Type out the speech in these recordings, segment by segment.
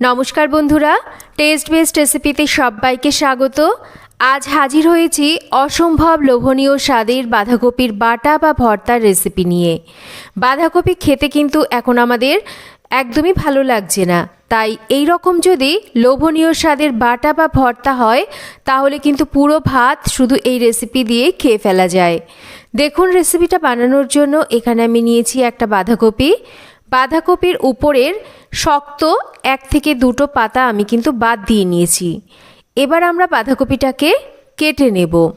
নমস্কার বন্ধুরা test best রেসিপিতে সবাইকে স্বাগত। আজ হাজির হয়েছি অসম্ভব লোভনীয় স্বাদের বাঁধাকপির বাটা বা ভর্তার রেসিপি নিয়ে। বাঁধাকপি খেতে কিন্তু এখন আমাদের একদমই ভালো লাগছে না। তাই এই রকম যদি লোভনীয় স্বাদের বাটা বা ভর্তা হয়, তাহলে কিন্তু পুরো ভাত শুধু এই রেসিপি দিয়ে খেয়ে ফেলা যায়। দেখুন রেসিপিটা বানানোর জন্য এখানে আমি নিয়েছি একটা বাঁধাকপি। বাঁধাকপির উপরের শক্ত এক থেকে দুটো পাতা আমি কিন্তু বাদ দিয়ে নিয়েছি। এবার আমরা বাঁধাকপিটাকে কেটে নেব।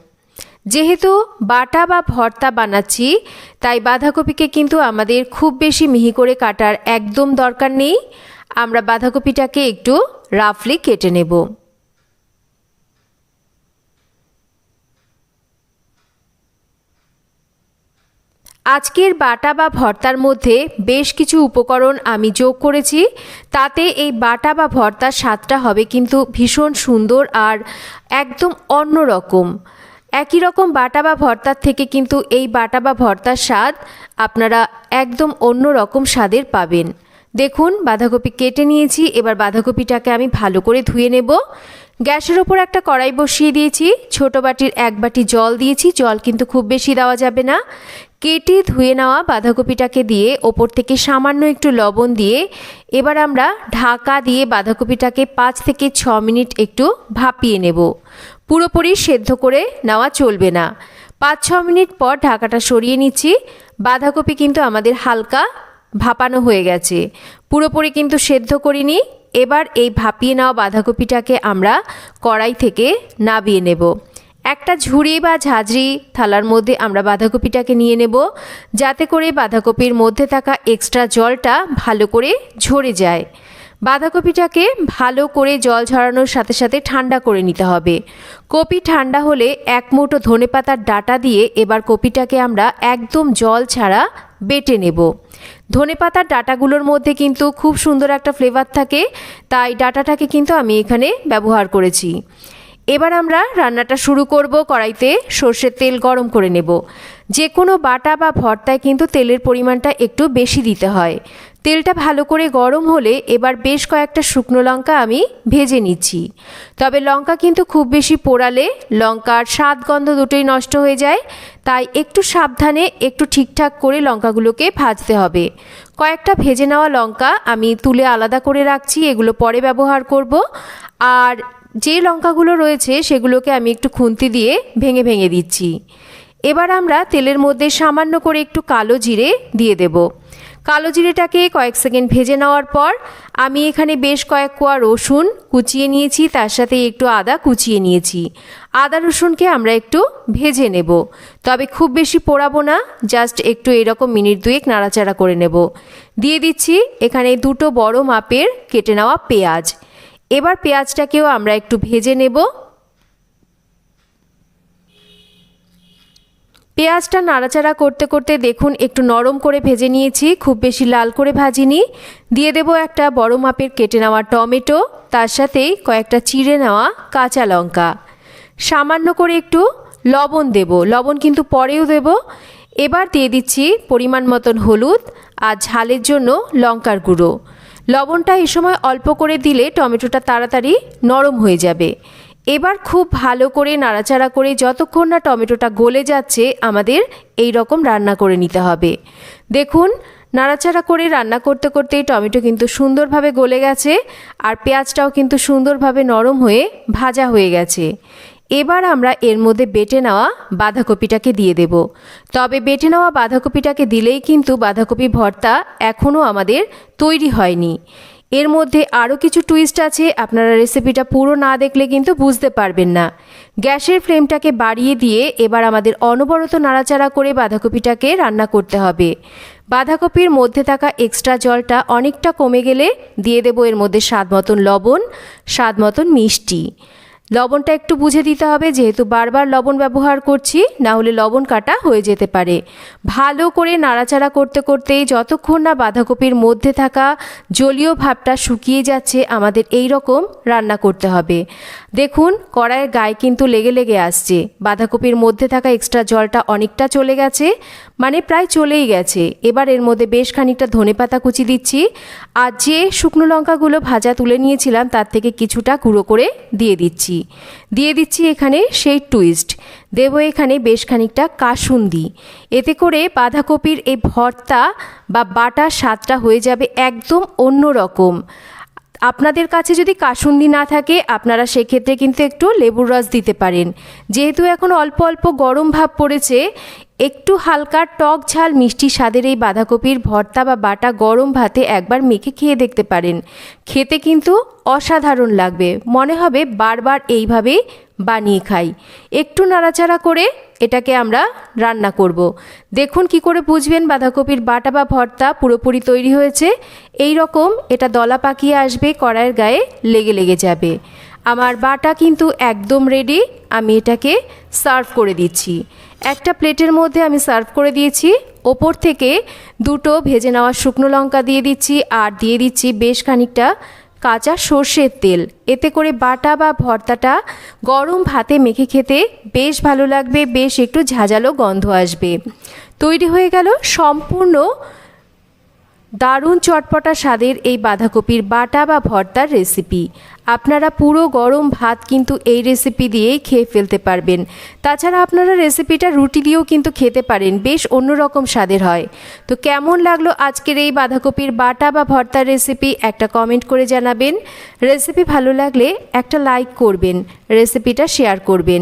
যেহেতু বাটা বা ভর্তা বানাচ্ছি, তাই বাঁধাকপিকে কিন্তু আমাদের খুব বেশি মিহি করে কাটার একদম দরকার নেই। আমরা বাঁধাকপিটাকে একটু রাফলি কেটে নেব। আজকের বাটা বা ভর্তার মধ্যে বেশ কিছু উপকরণ আমি যোগ করেছি। তাতে এই বাটা বা ভর্তার স্বাদটা হবে কিন্তু ভীষণ সুন্দর আর একদম অন্য রকম। একই রকম বাটা বা ভর্তার থেকে কিন্তু এই বাটা বা ভর্তার স্বাদ আপনারা একদম অন্য রকম স্বাদের পাবেন। দেখুন, বাঁধাকপি কেটে নিয়েছি। এবার বাঁধাকপিটাকে আমি ভালো করে ধুয়ে নেব। গ্যাসের ওপর একটা কড়াই বসিয়ে দিয়েছি। ছোট বাটির এক বাটি জল দিয়েছি। জল কিন্তু খুব বেশি দেওয়া যাবে না। কেটে ধুয়ে নেওয়া বাঁধাকপিটাকে দিয়ে ওপর থেকে সামান্য একটু লবণ দিয়ে এবার আমরা ঢাকা দিয়ে বাঁধাকপিটাকে পাঁচ থেকে ছ মিনিট একটু ভাপিয়ে নেব। পুরোপুরি সেদ্ধ করে নেওয়া চলবে না। পাঁচ, ছ মিনিট পর ঢাকাটা সরিয়ে নিচ্ছি। বাঁধাকপি কিন্তু আমাদের হালকা ভাপানো হয়ে গেছে। পুরোপুরি কিন্তু সেদ্ধ করিনি। এবার এই ভাপিয়ে নেওয়া বাঁধাকপিটাকে আমরা কড়াই থেকে নাবিয়ে নেব। একটা ঝুড়ি বা ঝাঁঝরি থালার মধ্যে আমরা বাঁধাকপিটাকে নিয়ে নেব, যাতে করে বাঁধাকপির মধ্যে থাকা এক্সট্রা জলটা ভালো করে ঝরে যায়। বাঁধাকপিটাকে ভালো করে জল ঝরানোর সাথে সাথে ঠান্ডা করে নিতে হবে। কপি ঠান্ডা হলে এক মুঠো ধনে পাতার ডাটা দিয়ে এবার কপিটাকে আমরা একদম জল ছাড়া বেটে নেব। ধনে পাতার ডাটাগুলোর মধ্যে কিন্তু খুব সুন্দর একটা ফ্লেভার থাকে। তাই ডাটাটাকে কিন্তু আমি এখানে ব্যবহার করেছি। এবার আমরা রান্নাটা শুরু করব কড়াইতে। সর্ষের তেল গরম করে নেব। যে কোনো বাটা বা ভর্তায় কিন্তু তেলের পরিমাণটা একটু বেশি দিতে হয়। তেলটা ভালো করে গরম হলে এবার বেশ কয়েকটা শুকনো লঙ্কা আমি ভেজে নিচ্ছি। তবে লঙ্কা কিন্তু খুব বেশি পোড়ালে লঙ্কার স্বাদ গন্ধ দুটোই নষ্ট হয়ে যায়। তাই একটু সাবধানে একটু ঠিকঠাক করে লঙ্কাগুলোকে ভাজতে হবে। কয়েকটা ভেজে নেওয়া লঙ্কা আমি তুলে আলাদা করে রাখছি। এগুলো পরে ব্যবহার করব। আর যে লঙ্কাগুলো রয়েছে সেগুলোকে আমি একটু খুন্তি দিয়ে ভেঙে ভেঙে দিচ্ছি। এবার আমরা তেলের মধ্যে সামান্য করে একটু কালো জিরে দিয়ে দেব। কালো জিরেটাকে কয়েক সেকেন্ড ভেজে নেওয়ার পর আমি এখানে বেশ কয়েক কোয়া রসুন কুচিয়ে নিয়েছি, তার সাথে একটু আদা কুচিয়ে নিয়েছি। আদা রসুনকে আমরা একটু ভেজে নেব। তবে খুব বেশি পোড়াবো না, জাস্ট একটু এরকম মিনিট দুয়েক নাড়াচাড়া করে নেব। দিয়ে দিচ্ছি এখানে দুটো বড় মাপের কেটে নেওয়া পেঁয়াজ। এবার পেঁয়াজটাকেও আমরা একটু ভেজে নেব। পেঁয়াজটা নাড়াচাড়া করতে করতে দেখুন, একটু নরম করে ভেজে নিয়েছি, খুব বেশি লাল করে ভাজিনি। দিয়ে দেব একটা বড় মাপের কেটে নেওয়া টমেটো, তার সাথেই কয়েকটা চিড়ে নেওয়া কাঁচা লঙ্কা। সামান্য করে একটু লবণ দেব, লবণ কিন্তু পরেও দেব। এবার দিয়ে দিচ্ছি পরিমাণ মতন হলুদ আর ঝালের জন্য লঙ্কার গুঁড়ো। লবণটা এ সময় অল্প করে দিলে টমেটোটা তাড়াতাড়ি নরম হয়ে যাবে। এবার খুব ভালো করে নাড়াচাড়া করে যতক্ষণ না টমেটোটা গলে যাচ্ছে, আমাদের এই রকম রান্না করে নিতে হবে। দেখুন, নাড়াচাড়া করে রান্না করতে করতেই টমেটো কিন্তু সুন্দরভাবে গলে গেছে আর পেঁয়াজটাও কিন্তু সুন্দরভাবে নরম হয়ে ভাজা হয়ে গেছে। এবার আমরা এর মধ্যে বেটে নেওয়া বাঁধাকপিটাকে দিয়ে দেব। তবে বেটে নেওয়া বাঁধাকপিটাকে দিলেই কিন্তু বাঁধাকপি ভর্তা এখনও আমাদের তৈরি হয়নি। এর মধ্যে আরও কিছু টুইস্ট আছে, আপনারা রেসিপিটা পুরো না দেখলে কিন্তু বুঝতে পারবেন না। গ্যাসের ফ্লেমটাকে বাড়িয়ে দিয়ে এবার আমাদের অনবরত নাড়াচাড়া করে বাঁধাকপিটাকে রান্না করতে হবে। বাঁধাকপির মধ্যে থাকা এক্সট্রা জলটা অনেকটা কমে গেলে দিয়ে দেবো এর মধ্যে স্বাদ মতন লবণ স্বাদ মতন মিষ্টি। লবণটা একটু বুঝে দিতে হবে, যেহেতু বারবার লবণ ব্যবহার করছি, না হলে লবণ কাটা হয়ে যেতে পারে। ভালো করে নাড়াচাড়া করতে করতে যতক্ষণ না বাঁধাকপির মধ্যে থাকা জলীয় ভাবটা শুকিয়ে যাচ্ছে, আমাদের এই রকম রান্না করতে হবে। দেখুন, কড়াইয়ের গায়ে কিন্তু লেগে লেগে আসছে। বাঁধাকপির মধ্যে থাকা এক্সট্রা জলটা অনেকটা চলে গেছে মানে প্রায় চলেই গেছে। এবার এর মধ্যে বেশ খানিকটা ধনেপাতা কুচি দিচ্ছি, আর যে শুকনো লঙ্কাগুলো ভাজা তুলে নিয়েছিলাম, তার থেকে কিছুটা গুঁড়ো করে দিয়ে দিচ্ছি। দিয়ে দিচ্ছি এখানে সেই টুইস্ট দেব এখানে বেশ খানিকটা কাসুন্দি। এতে করে বাঁধাকপির এই ভর্তা বা বাটা স্বাদটা হয়ে যাবে একদম অন্য রকম আপনাদের কাছে যদি কাসুন্দি না থাকে, আপনারা সেক্ষেত্রে কিন্তু একটু লেবুর রস দিতে পারেন। যেহেতু এখন অল্প অল্প গরম ভাব পড়েছে, একটু হালকা টক ঝাল মিষ্টি স্বাদের এই বাঁধাকপির ভর্তা বা বাটা গরম ভাতে একবার মেখে খেয়ে দেখতে পারেন। খেতে কিন্তু অসাধারণ লাগবে। মনে হবে বারবার এইভাবেই বানিয়ে খাই। একটু নাড়াচাড়া করে এটাকে আমরা রান্না করব। দেখুন কি করে বুঝবেন বাঁধাকপির বাটা বা ভর্তা পুরোপুরি তৈরি হয়েছে। এই রকম এটা দলা পাকিয়ে আসবে, কড়াইয়ের গায়ে লেগে লেগে যাবে। আমার বাটা কিন্তু একদম রেডি আমি এটাকে সার্ভ করে দিচ্ছি। একটা প্লেটের মধ্যে আমি সার্ভ করে দিয়েছি। ওপর থেকে দুটো ভেজে নেওয়া শুকনো লঙ্কা দিয়ে দিচ্ছি আর দিয়ে দিচ্ছি বেশ খানিকটা কাঁচা সর্ষের তেল। এতে করে বাটা বা ভর্তাটা গরম ভাতে মেখে খেতে বেশ ভালো লাগবে, বেশ একটু ঝাঁঝালো গন্ধ আসবে। তৈরি হয়ে গেল সম্পূর্ণ দারুণ চটপটা স্বাদের এই বাঁধাকপির বাটা বা ভর্তার রেসিপি আপনারা পুরো গরম ভাত কিন্তু এই রেসিপি দিয়েই খেয়ে ফেলতে পারবেন। তাছাড়া আপনারা রেসিপিটা রুটি দিয়েও কিন্তু খেতে পারেন, বেশ অন্যরকম স্বাদের হয়। তো কেমন লাগল আজকের এই বাঁধাকপির বাটা বা ভর্তার রেসিপি একটা কমেন্ট করে জানাবেন। রেসিপি ভালো লাগলে একটা লাইক করবেন রেসিপিটা শেয়ার করবেন।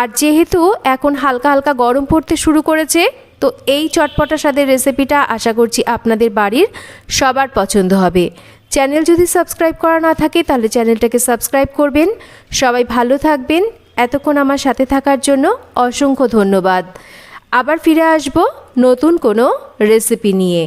আর যেহেতু এখন হালকা হালকা গরম পড়তে শুরু করেছে তো এই চটপটা স্বাদের রেসিপিটা আশা করছি আপনাদের বাড়ির সবার পছন্দ হবে। চ্যানেল যদি সাবস্ক্রাইব করা না থাকে, তাহলে চ্যানেলটাকে সাবস্ক্রাইব করবেন। সবাই ভালো থাকবেন। এতক্ষণ আমার সাথে থাকার জন্য অসংখ্য ধন্যবাদ। আবার ফিরে আসব নতুন কোনো রেসিপি নিয়ে।